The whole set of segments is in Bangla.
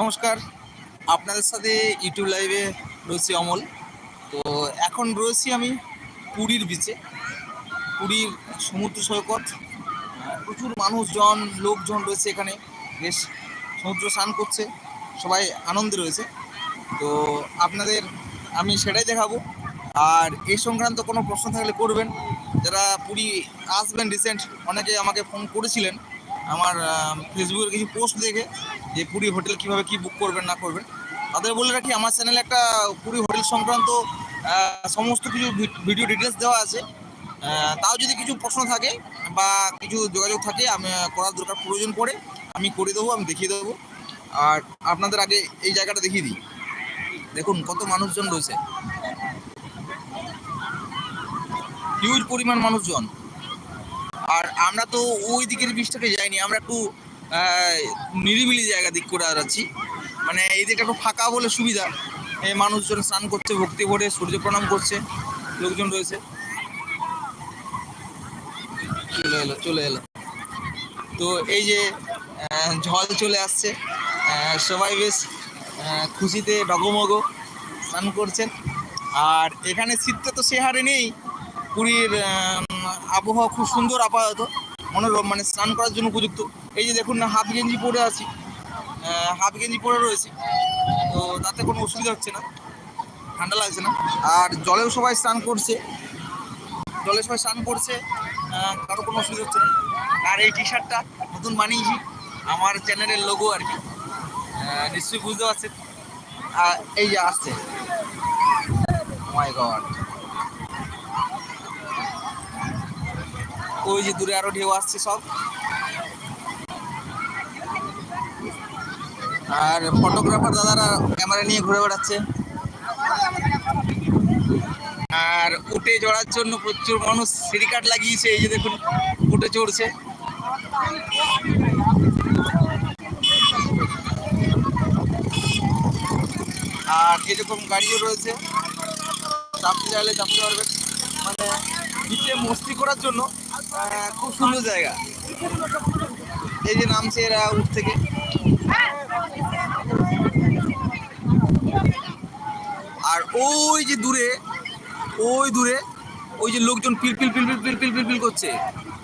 নমস্কার। আপনাদের সাথে ইউটিউব লাইভে রয়েছি অমল। তো এখন রয়েছি আমি পুরীর বিচে পুরীর সমুদ্র সৈকত। প্রচুর মানুষজন, লোকজন রয়েছে এখানে। বেশ সমুদ্র স্নান করছে। সবাই আনন্দে রয়েছে। তো আপনাদের আমি সেটাই দেখাবো। আর এই সংক্রান্ত কোনো প্রশ্ন থাকলে করবেন। যারা পুরী আসবেন রিসেন্ট অনেকে আমাকে ফোন করেছিলেন। আমার ফেসবুকের কিছু পোস্ট দেখে যে পুরী হোটেল কীভাবে কি বুক করবেন, না করবেন। তাদের বলে রাখি, আমার চ্যানেলে একটা পুরী হোটেল সংক্রান্ত সমস্ত কিছু ভিডিও ডিটেলস দেওয়া আছে। তাও যদি কিছু প্রশ্ন থাকে বা কিছু যোগাযোগ থাকে, আমি করার দরকার প্রয়োজন পড়ে, আমি করে দেবো, আমি দেখিয়ে দেবো। আর আপনাদের আগে এই জায়গাটা দেখিয়ে দিই। দেখুন, কত মানুষজন রয়েছে। হিউজ পরিমাণ মানুষজন। আর আমরা তো ওই দিকের বীজটাকে যাইনি, আমরা একটু নিরিবিলি জায়গা দিক করে যাচ্ছি মানে এই দিকটা একটু ফাঁকা বলে সুবিধা। মানুষজন স্নান করছে, ভক্তি ভরে সূর্য প্রণাম করছে, লোকজন রয়েছে। চলে এলো চলে এলো। তো এই যে ঝল চলে আসছে সবাই বেশ খুশিতে ডগমগ স্নান করছেন। আর এখানে শীতটা তো সে হারে নেই। পুরীর আবহাওয়া খুব সুন্দর আপাতত। মনোরম মানে স্নান করার জন্য উপযুক্ত। এই যে দেখুন না, হাফ গেঞ্জি পরে আছি। হাফ গেঞ্জি পরে রয়েছি। তো তাতে কোনো অসুবিধা হচ্ছে না। ঠান্ডা লাগছে না। আর জলেও সবাই স্নান করছে। জলে সবাই স্নান করছে। কারও কোনো অসুবিধা হচ্ছে না। আর এই টি শার্টটা নতুন বানিয়েছি। আমার চ্যানেলের লোগো আর কি। নিশ্চয়ই বুঝতে পারছেন। এই যে আসছে। মাই গড ওই যে দূরে আরও ঢেউ আসছে সব। আর ফটোগ্রাফার দাদারা ক্যামেরা নিয়ে ঘুরে বেড়াচ্ছে। আর উঠে চড়ার জন্য প্রচুর মানুষ সিঁড়িকাট লাগিয়েছে, এই যে দেখুন, উঠে চড়ছে। আর এরকম গাড়িও রয়েছে চাপতে চাইলে চাপতে পারবেন মানে নিচে মস্তি করার জন্য খুব সুন্দর জায়গা। এই যে নামছে এরা উঠ থেকে। আর ওই যে দূরে, ওই দূরে, ওই যে লোকজন পিল পিল পিল পিল পিল পিল পিল করছে।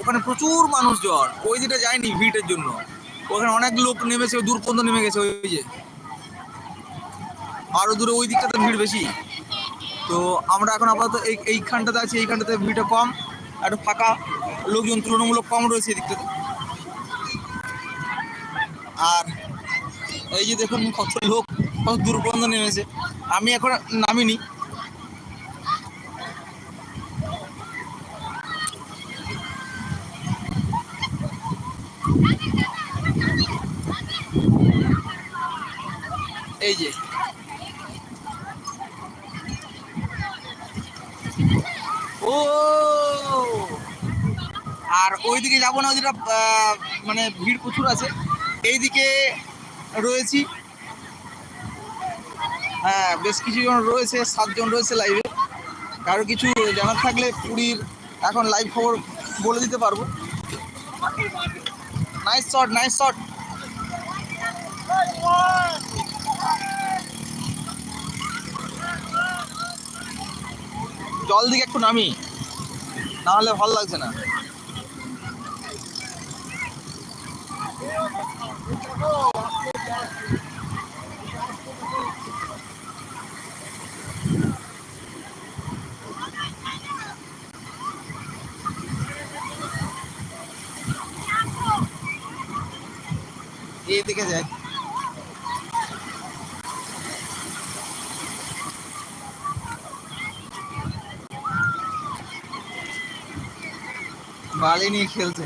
ওখানে প্রচুর মানুষজন। ওই দিকটা যায়নি ভিড়ের জন্য। ওখানে অনেক লোক নেমেছে, দূর পর্যন্ত নেমে গেছে ওই যে। আরও দূরে ওই দিকটাতে ভিড় বেশি। তো আমরা এখন আপাতত এই এইখানটাতে আছি, এইখানটাতে ভিড়টা কম। একটু ফাঁকা। লোকজন তুলনামূলক কম রয়েছে এই দিকটাতে আর এই যে দেখুন কত লোক, কত দূর পর্যন্ত নেমেছে। আমি এখন নামিনি। এই যে। ও! আর ওইদিকে যাব না আহ, মানে ভিড় প্রচুর আছে। এইদিকে রয়েছি। হ্যাঁ বেশ কিছুজন রয়েছে সাতজন রয়েছে লাইভে কারও কিছু জানার থাকলে পুরীর এখন লাইভ খবর বলে দিতে পারব। নাইস শট নাইস শট জল দিকে একটু নামি না হলে ভালো লাগছে না। এইদিকে যাই। বালি নিয়ে খেলছে।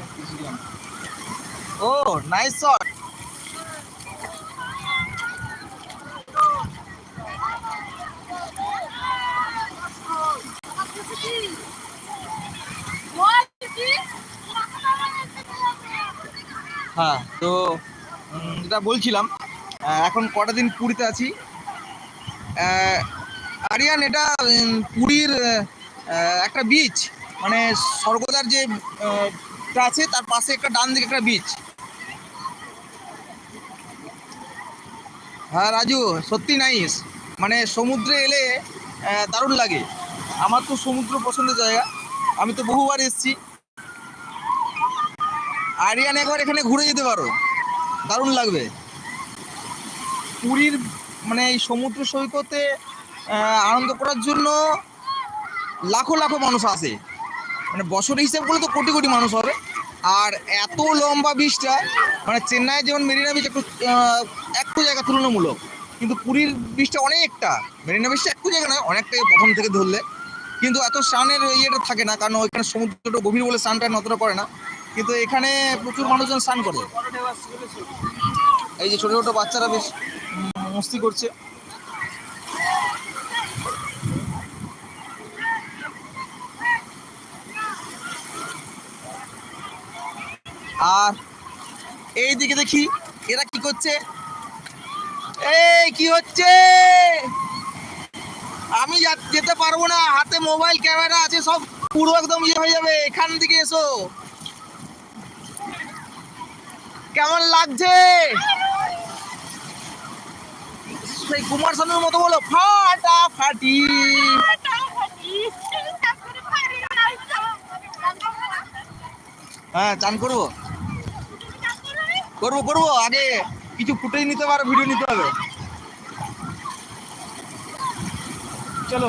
ও নাইস শট হ্যাঁ তো যেটা বলছিলাম এখন কটা দিন পুরীতে আছি? আরিয়ান, এটা পুরীর একটা বিচ মানে স্বর্গদার যে আছে, তার পাশে একটা ডান দিকে একটা বিচ হ্যাঁ রাজু, সত্যি নাইস মানে সমুদ্রে এলে দারুণ লাগে। আমার তো সমুদ্র পছন্দের জায়গা। আমি তো বহুবার এসেছি। আরিয়ান একবার এখানে ঘুরে যেতে পারো। দারুণ লাগবে। পুরীর মানে এই সমুদ্র সৈকতে আনন্দ করার জন্য লাখো লাখো মানুষ আসে। মানে বছরের হিসাব করলে তো কোটি কোটি মানুষ হবে। আর এত লম্বা বীজটা মানে চেন্নাই যেমন মেরিনা বিচ একটু একটু জায়গা তুলনামূলক, কিন্তু পুরীর বীজটা অনেকটা, মেরিনা বিচটা একটু জায়গা নয় অনেকটাই প্রথম থেকে ধরলে। কিন্তু এত স্নানের ইয়েটা থাকে না, কারণ ওইখানে সমুদ্রটা গভীর বলে স্নানটা নতটা করে না। কিন্তু এখানে প্রচুর মানুষজন স্নান করে। এই যে ছোট ছোট বাচ্চারা বেশ মস্তি করছে। আর এই দিকে দেখি এরা কি করছে? এই কি হচ্ছে? আমি যেতে পারব না, হাতে মোবাইল, ক্যামেরা আছে, সব পুরো একদম ইয়ে হয়ে যাবে, এখান থেকে এসো। কেমন লাগছে? সেই কুমার শানুর মতো বলো ফাটা ফাটি হ্যাঁ চান করব? করব করব। আগে কিছু ফুটেজ নিতে পারো ভিডিও নিতে হবে। চলো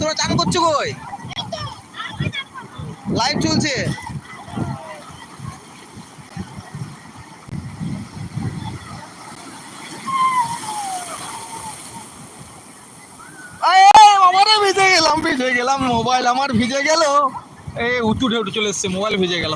তোমরা চান করছ কই? লাইভ চলছে। ভিজে গেলাম ভিজে গেলাম, মোবাইল আমার ভিজে গেল। এই উঁচু ঢেউ চলে এসছে, মোবাইল ভিজে গেল।